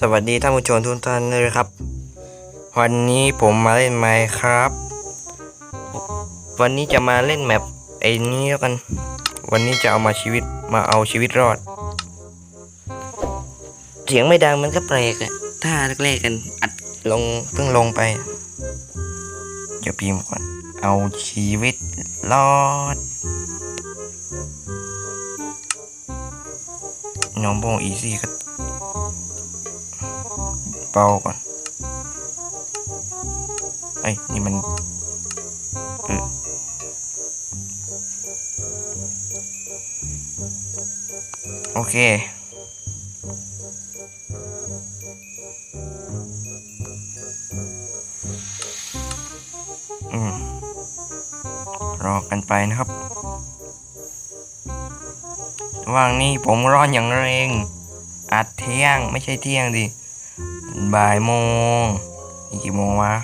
สวัสดีท่านผู้ชมทุกท่านเลยครับ วันนี้ผมมาเล่นไมค์ครับ วันนี้จะมาเล่นแมปไอ้นี้แล้วกัน วันนี้จะเอามาชีวิตมาเอาชีวิตรอด เสียงไม่ดังมันก็แปลกอะถ้าแรกๆกันอัดลงเพิ่งลงไปเดี๋ยวพิมพ์ก่อนเอาชีวิตรอดน้องโบอีซี่ก็ เบาก่อนไอ้ยนี่มันเออโอเคอืมรอกันไปนะครับ ว่างนี้ผมร้อนอย่างแรงอัดเที่ยงไม่ใช่เที่ยงดิ บ่ายโมงกี่โมงวะ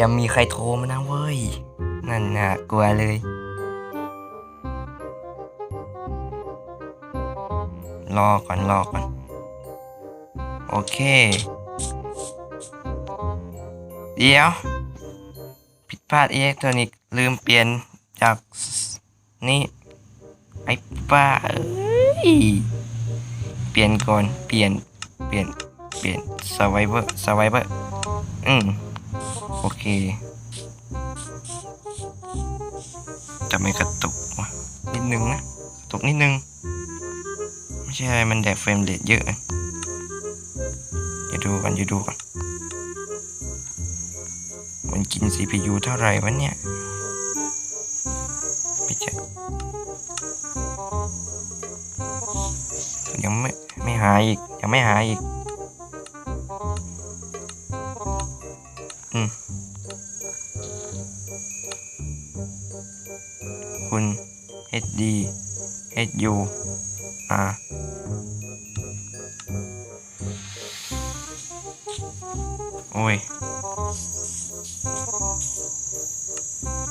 ยังมีใครโทรมานะเว้ย นั่นน่ะกลัวเลย รอก่อนรอก่อน โอเค เดี๋ยว ผิดพลาดอิเล็กทรอนิกส์ลืมเปลี่ยนจากนี่ ไอ้ป้าเอ้ย ปลี่ยนก่อน เปลี่ยน เปลี่ยน เปลี่ยน survivor survivor อืมโอเค จะไม่กระตุกวะนิดนึงนะกระตุกนิดนึง ไม่ใช่อะไรมันแดกเฟรมเรทเยอะอย่าดูกันอย่าดูก่อนมันกิน CPU เท่าไหร่วะเนี่ย ไม่ใช่ยังไม่ ไม่หายอีก ยังไม่หายอีก อืม คุณ HD HU R โอ้ย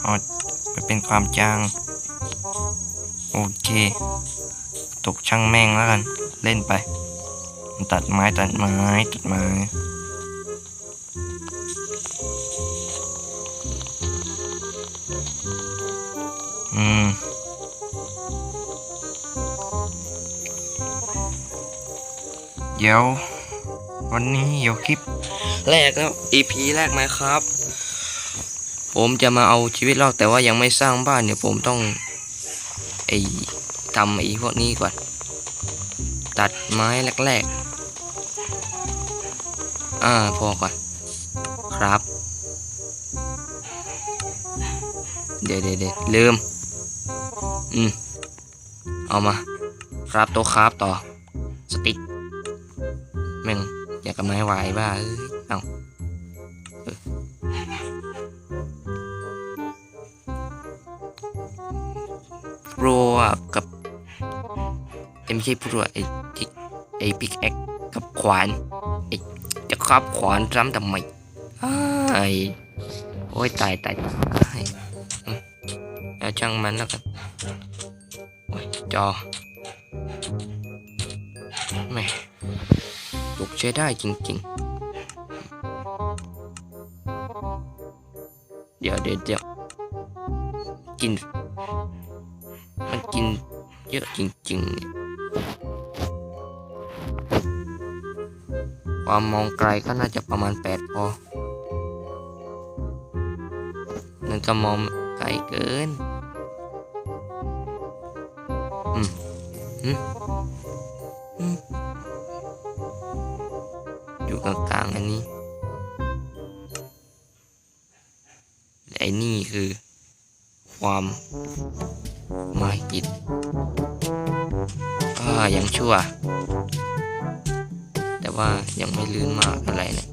เอาไปเป็นความจาง โอเค ตกช่างแม่งแล้วกัน เล่นไป มันตัดไม้ตัดไม้ตัดไม้อืมเดี๋ยว วันนี้เดี๋ยวคลิป แรกแล้ว EP แรกไหมครับ ผมจะมาเอาชีวิตรอดแต่ว่ายังไม่สร้างบ้านเดี๋ยวผมต้องไอทำไอพวกนี้ก่อน ไม้แรกๆ อ่า พอก่อน ครับ เดี๋ยวเดี๋ยวเดี๋ยวลืม อืม เอามา ครับต๊ะครับต่อ สติ๊กแม่งอยากกับไม้ไหวบ้าเอ้าโปรกับเอ้ยไม่ใช่โปรอะไอ้ที่ ไอ้พิกแอคกับขวานไอ้จะครับขวานซ้ำทำไมไอ้โอ้ยตายตายตายอืมแล้วช่างมันแล้วกันโอ้ยจอแม่ตกใช้ได้จริง ๆ เดี๋ยวเดี๋ยวเดี๋ยวกิน มันกินเยอะจริงๆเนี่ย ความมองไกลก็น่าจะประมาณแปดพอนั่นก็มองไกลเกินอืมอืมอืมอยู่กลางๆอันนี้ไอ้นี่คือ ความไม่กิดอ่ายังชั่ว แต่ว่ายังไม่ลื่นมากอะไรเนะ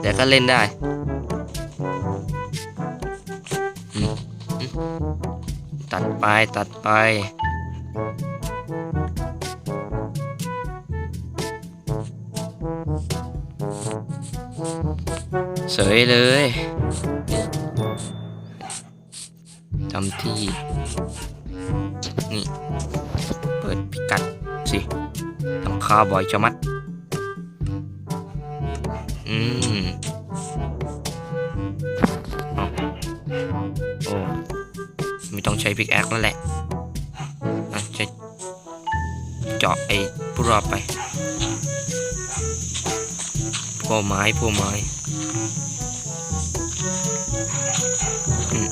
แต่ก็เล่นได้ตัดไปตัดไป เสยเลยทำที่าบ่อยชะมัด อืมอโอ้ไม่ต้องใช้พิกแอคแล้วแหละใช้เจาะไอ้ผู้รอบไปพวกไม้พวกไม้ อืม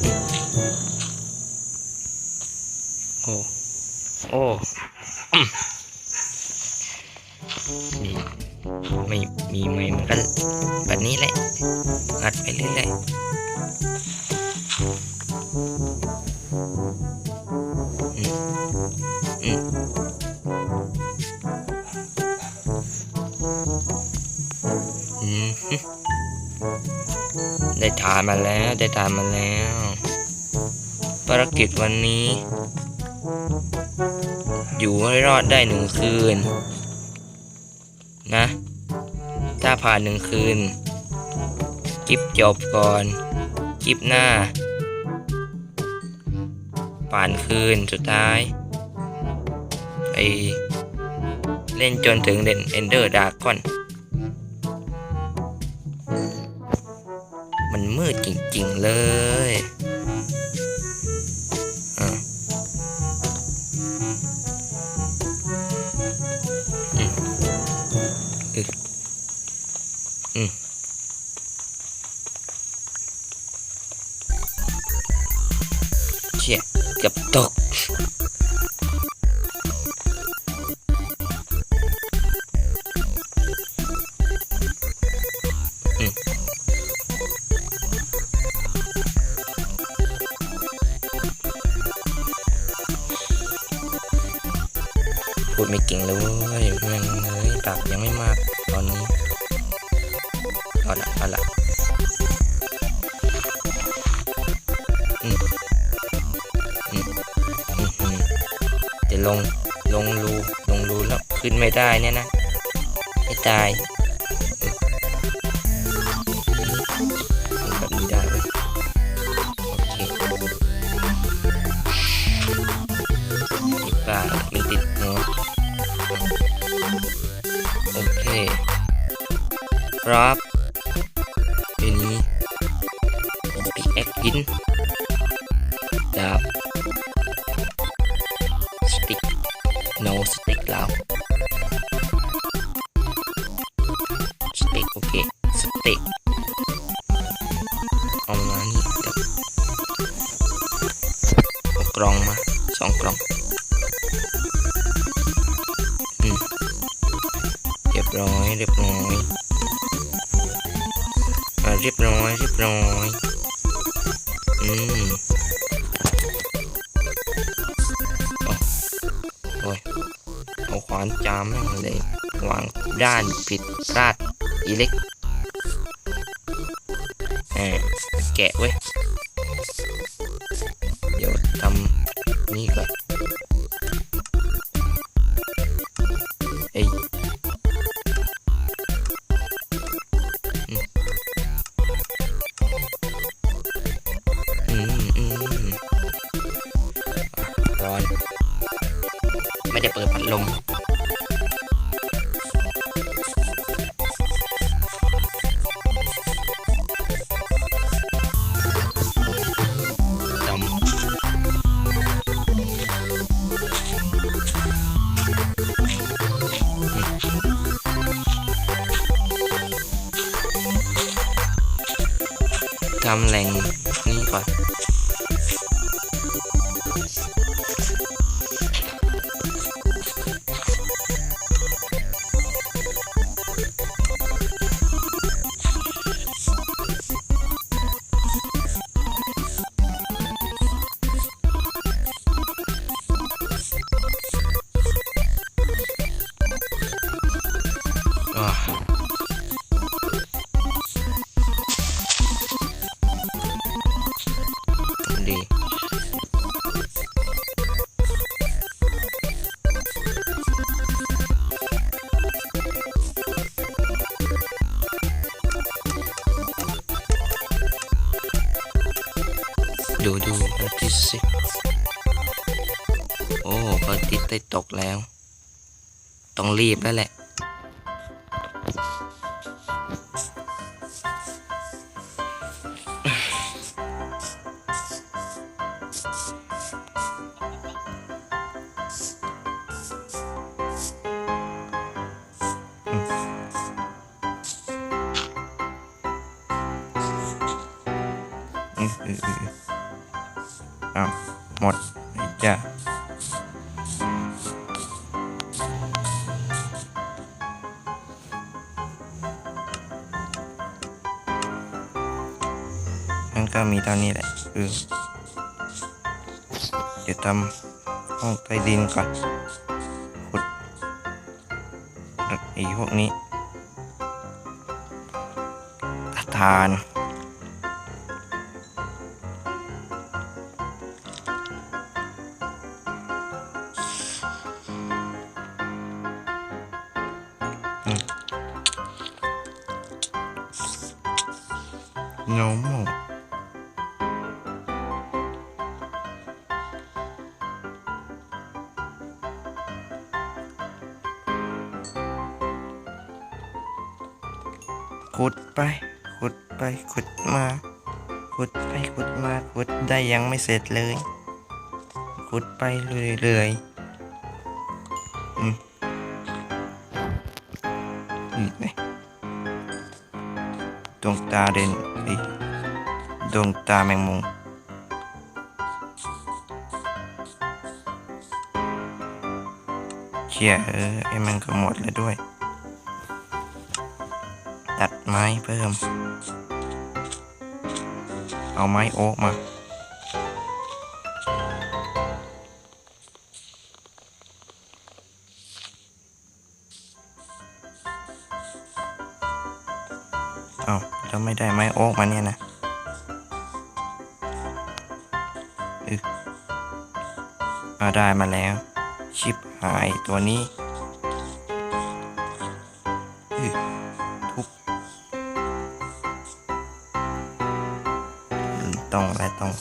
ได้ทานมาแล้ว ได้ทานมาแล้ว ภารกิจวันนี้ อยู่ให้รอดได้หนึ่งคืน นะ ถ้าผ่านหนึ่งคืนกิบจบก่อนกิบหน้า ผ่านคืนสุดท้ายไปเล่นจนถึงเด่นเอนเดอร์ดาก่อน เลยอะอืมอืมเชี่ยเกือบตก ลงลงรูลงรูแล้วขึ้นไม่ได้เนี่ยนะไม่ตายมอืมแบบนี้ได้เว้ยโอเคติดปากมันติดหัวโอเคครับ กล่องอืมเรียบร้อยเรียบร้อยอ่าเรียบร้อยเรียบร้อยอืมโอ้ยเอาขวานจามแม่งเลยวางด้านผิดพลาดอีเล็กแกะเว้ย นี้ก่ ทำแหล่งนี้ก่อน ดูดูอาทิตย์สิ โอ้พระอาทิตย์ได้ตกแล้ว ต้องรีบแล้วแหละ อ้าวหมดไอ้จ้ามันก็มีเท่านี้แหละคือเดี๋ยวทำห้องใต้ดินก่อนขุดไอ้พวกนี้ทาน normal ขุดไป ขุดไป ขุดมา ขุดไปขุดมา ขุดได้ยังไม่เสร็จเลย ขุดไปเรื่อยๆอืมนี่ไงดวงตาเด่น ดวงตาแมงมุมเชี่ยเออไอ้มันก็หมดแล้วด้วย ตัดไม้เพิ่ม เอาไม้โอ๊กมาเอาแล้วไม่ได้ไม้โอ๊กมาเนี่ยนะ มาได้มาแล้ว ชิปหายตัวนี้ทุบต้องและต้อง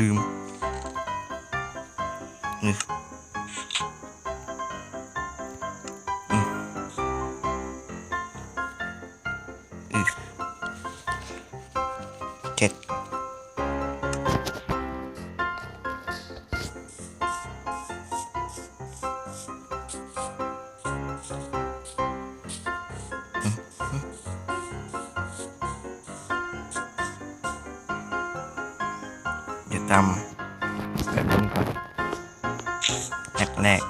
ลืม แรกแรก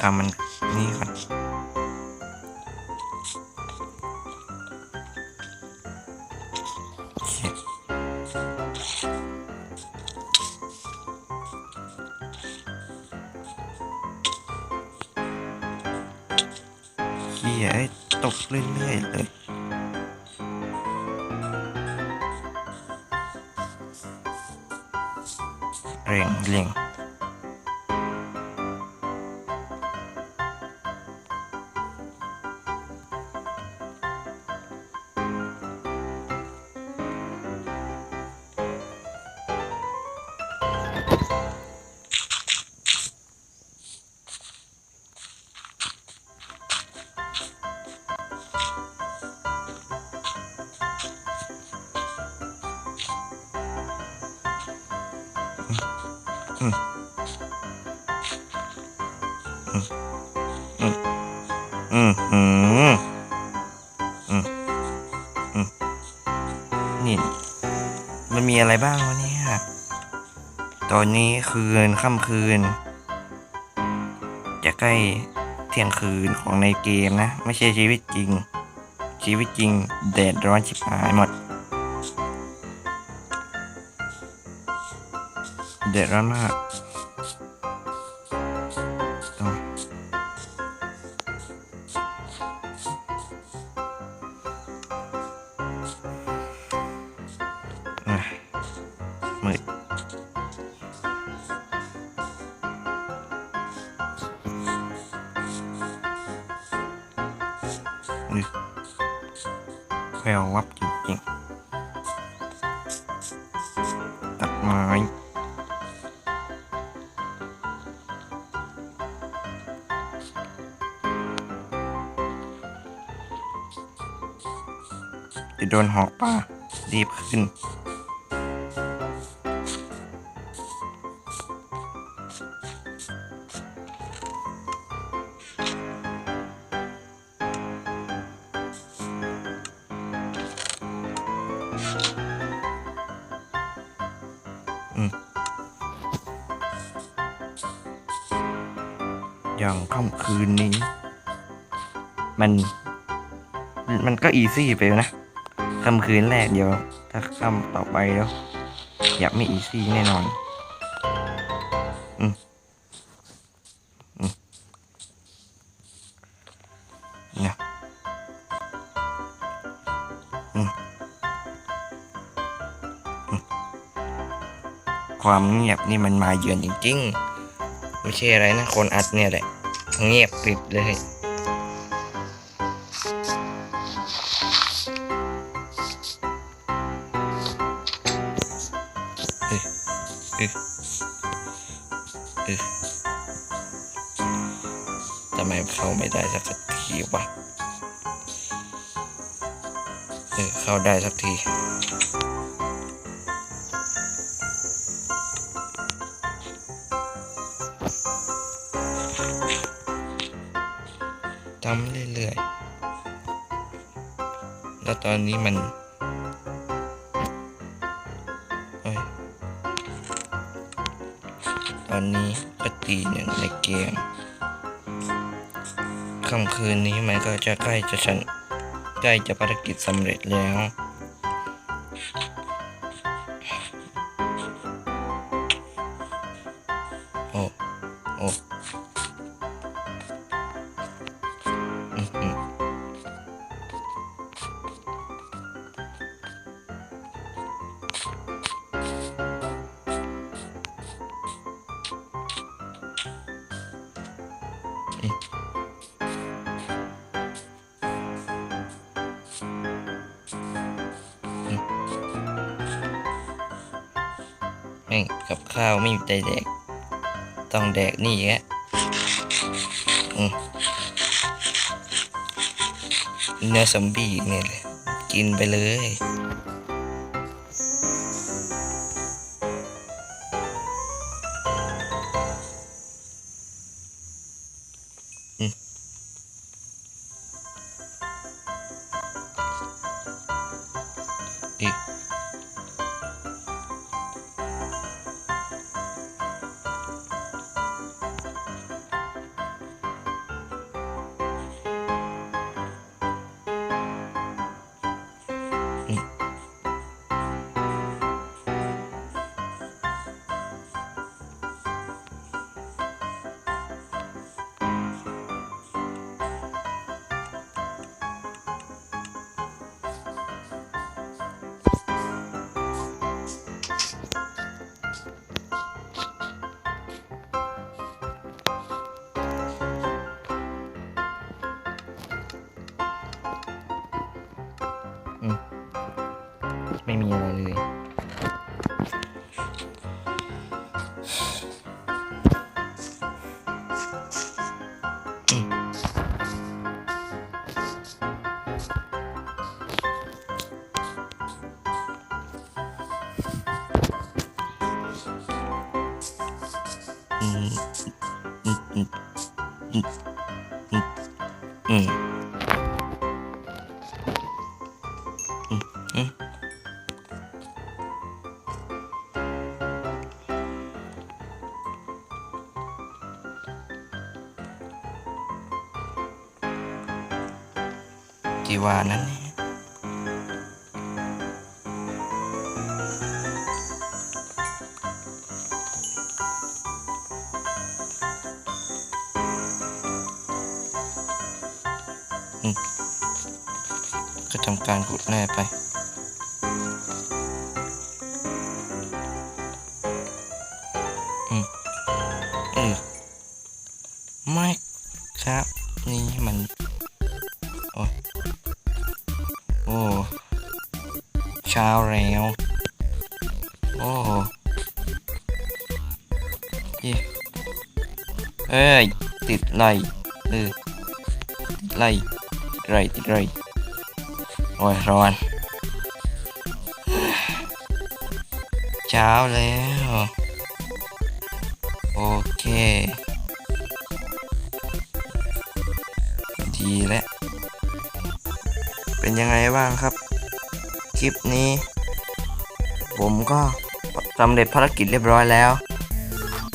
ตำมัน เร่ นี่ มันมีอะไรบ้างวะเนี่ยตอนนี้คืนค่ำคืน จะใกล้เที่ยงคืนของในเกมนะ ไม่ใช่ชีวิตจริง ชีวิตจริงแดดร้อนชิบหายหมดแดดร้อนมาก เลยแวววับจริงๆตัดไม้จะโดนหอกป่ารีบขึ้น อย่างค่ำคืนนี้ มัน มันก็อีซี่ไปนะค่ำคืนแรกเดียว ถ้าค่ำต่อไปแล้ว อยากไม่อีซี่แน่นอน ความเงียบนี่มันมาเยือนจริงๆ ไม่ใช่อะไรนะ คนอัดเนี่ยแหละเงียบกริบเลยเอ๊ะเอ๊ะเอ๊ะทำไมเข้าไม่ได้สักทีวะเออเข้าได้สักที ทำเรื่อยๆ แล้วตอนนี้มันอตอนนี้ก็ตีหนึ่งในเกมค่ำคืนนี้มันก็จะใกล้จะชันใกล้จะภารกิจสำเร็จแล้ว ม่งกับข้าวไม่มีใจแดก ต้องแดกนี่แกอืมเนื้อซอมบี้เนี่ยกินไปเลย ม่มีอะไรเลยอื ว่านั้นเนี่ยอืมก็ทำการขุดแร่ไป เอ้ยติดไหลเออติดไหลติดไรติดไรโอ้ยร้อนเช้าแล้วโอเค ดีแล้วเป็นยังไงบ้างครับ คลิปนี้ ผมก็สำเร็จภารกิจเรียบร้อยแล้ว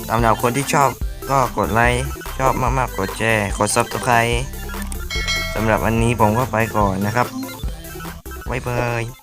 สำหรับคนที่ชอบ ก็กดไลค์ชอบมากๆ กดแชร์กดซับสไครต์สำหรับวันนี้ผมก็ไปก่อนนะครับบ๊ายบาย